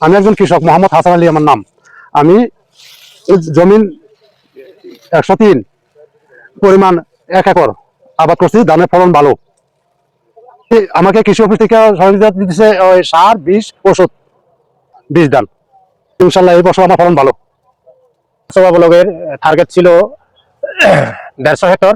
আমি একজন কৃষক, মোহাম্মদ হাসান আলী আমার নাম। আমি জমিন একশো তিন পরিমাণ এক একর আবাদ করছি, ধানের ফলন ভালো। আমাকে কৃষি অফিস থেকে সহযোগিতা দিতেছে, ওই সার, বিষ, ওষুধ বীজ দান। ইনশাল্লাহ এই বছর আমার ফলন ভালো। লোকসভা ব্লকের টার্গেট ছিল দেড়শো হেক্টর,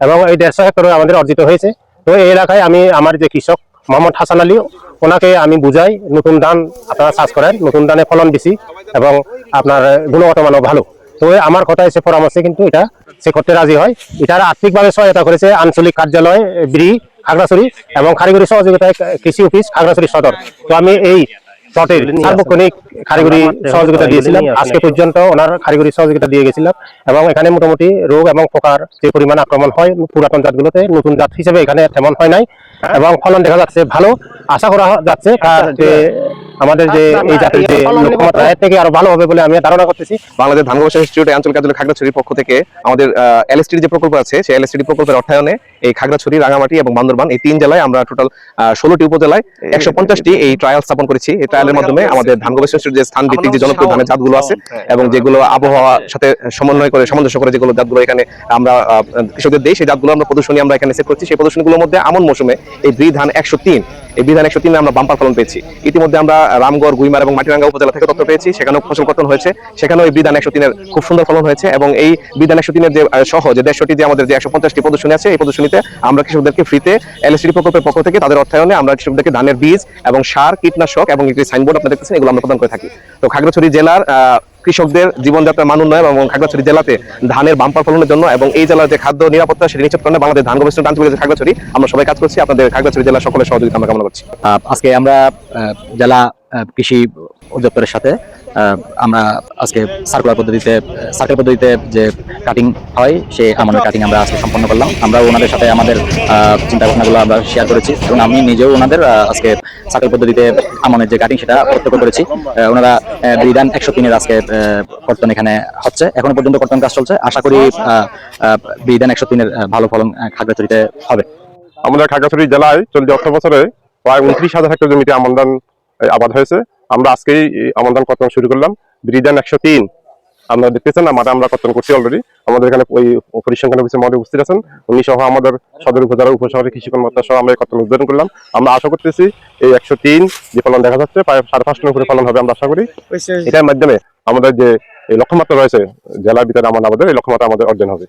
এবং এই দেড়শো হেক্টর আমাদের অর্জিত হয়েছে। তো এই এলাকায় আমি, আমার যে কৃষক মোহাম্মদ হাসান আলী, ওনাকে আমি বুঝাই নতুন ধান আপনারা চাষ করেন, নতুন ধানে ফলন বেশি এবং আপনার গুণগত মানও ভালো। তো আমার কথা, এসে পরামর্শে কিন্তু এটা সে করতে রাজি হয়। এটার আর্থিকভাবে সহায়তা করেছে আঞ্চলিক কার্যালয়, বিড়ি, খাগড়াছড়ি এবং কারিগরি সহযোগিতায় কৃষি অফিস, খাগড়াছড়ি সদর। তো আমি এই প্লটের সার্বক্ষণিক কারিগরি সহযোগিতা দিয়েছিলাম। আজকে পর্যন্ত ওনার কারিগরি সহযোগিতা দিয়ে গেছিলাম এবং এখানে মোটামুটি রোগ এবং পোকার যে পরিমাণ আক্রমণ হয় পুরাতন জাতগুলোতে নতুন জাত হিসেবে এখানে তেমন হয় নাই। এবং ফলন দেখা যাচ্ছে ভালো। আশা করা যাচ্ছে তার যে আমাদের যে এই জাতের যে লক্ষ্যমাত্রা এর থেকে আরও ভালো হবে বলে আমি ধারণা করতেছি। বাংলাদেশ ধান গবেষণা ইনস্টিটিউট আঞ্চল কার্যালয় খাগড়াছড়ির পক্ষ থেকে আমাদের এলএসটির যে প্রকল্প আছে সেই এলএসটি প্রকল্পের অর্থায়নে এই খাগড়াছড়ি রাঙামাটি এবং বান্দরবান এই তিন জেলায় আমরা টোটাল ষোলোটি উপজেলায় একশো পঞ্চাশটি এই ট্রায়াল স্থাপন করেছি। এই ট্রায়ালের মাধ্যমে আমাদের ধান গবেষণা ইনস্টিটিউট যে স্থান ভিত্তিক যে জনপ্রিয় ধানের জাতগুলো আছে এবং যেগুলো আবহাওয়ার সাথে সমন্বয় করে সামঞ্জস্য করে যেগুলো জাতগুলো এখানে আমরা আহ, কৃষকদের দিই সেই জাতগুলো আমরা প্রদর্শনী আমরা এখানে সেট করছি। সেই প্রদর্শনীগুলোর মধ্যে আমন মৌসুমে এই দুই ধান একশো তিন এই বিধান একশো তিনে আমরা বাম্পার ফলন পেয়েছি। ইতিমধ্যে আমরা রামগড়, গুইমার এবং মাটিরাঙ্গা উপজেলা থেকে তথ্য পেয়েছি, সেখানেও ফসল কর্তন হয়েছে। সেখানেও এই বিধান একশো তিনের খুব সুন্দর ফলন হয়েছে এবং এই বিধান একশো তিনের যে সহ যে দেড়শোটি যে আমাদের যে একশো পঞ্চাশটি প্রদর্শনী আছে, এই প্রদর্শনীতে আমরা কৃষকদেরকে ফ্রিতে এলএসডি প্রকল্পের পক্ষ থেকে তাদের অর্থায়নে আমরা কৃষকদেরকে ধানের বীজ এবং সার, কীটনাশক এবং একটি সাইনবোর্ড আপনারা দেখতেছেন, এগুলো আমরা প্রদান করে থাকি। তো খাগড়াছড়ি জেলার কৃষকদের জীবনযাত্রার মান উন্নয়ন এবং খাগড়াছড়ি জেলাতে ধানের বাম্পার ফলনের জন্য এবং এই জেলার যে খাদ্য নিরাপত্তা সেটি নিশ্চিত করতে বাংলাদেশ ধান গবেষণা আঞ্চলিক খাগড়াছড়ি। আমরা সবাই কাজ করছি, আপনাদের খাগড়াছড়ি জেলার সকলের সহযোগিতা আমরা কামনা করছি। আজকে আমরা জেলা কৃষি অধিদপ্তরের সাথে আমরা আজকে সার্কুলার পদ্ধতিতে সার্কেল পদ্ধতিতে যে কাটিং হয় সেই আমাদের কাটিং আমরা আজকে সম্পন্ন করলাম। আমরা ওনাদের সাথে আমাদের চিন্তা ভাবনাগুলো আমরা শেয়ার করেছি এবং আমি নিজেও ওনাদের আজকে সার্কেল পদ্ধতিতে আমনের যে কাটিং সেটা প্রত্যক্ষ করেছি। ওনারা আহ, বিধান একশো তিনের আজকে কর্তন এখানে হচ্ছে। এখনও পর্যন্ত কর্তন কাজ চলছে। আশা করি আহ, বিধান একশো তিনের ভালো ফলন খাগড়াছড়িতে হবে। আমাদের খাগড়াছড়ি জেলায় চলতি অর্থ বছরে প্রায় উনত্রিশ হাজার হেক্টর জমিতে আমন আবাদ হয়েছে। আমরা আজকেই এই আমন ধান কর্তন শুরু করলাম। ব্রিডান একশো তিন। আপনারা দেখতেছেন আমাদের আমরা কর্তন করছি অলরেডি আমাদের এখানে ওই পরিসংখ্যান অফিসের মধ্যে উপস্থিত আছেন। উনি সহ আমাদের সদর উপজেলা উপশহরের কৃষি কর্মকর্তা সহ আমরা এই কর্তন উদ্বোধন করলাম। আমরা আশা করতেছি এই একশো তিন যে ফলন দেখা যাচ্ছে প্রায় সাড়ে পাঁচ টনের উপরে ফলন হবে আমরা আশা করি। এটার মাধ্যমে আমাদের যে এই লক্ষ্যমাত্রা রয়েছে জেলার ভিতরে আমার আমাদের এই লক্ষ্যমাত্রা আমাদের অর্জন হবে।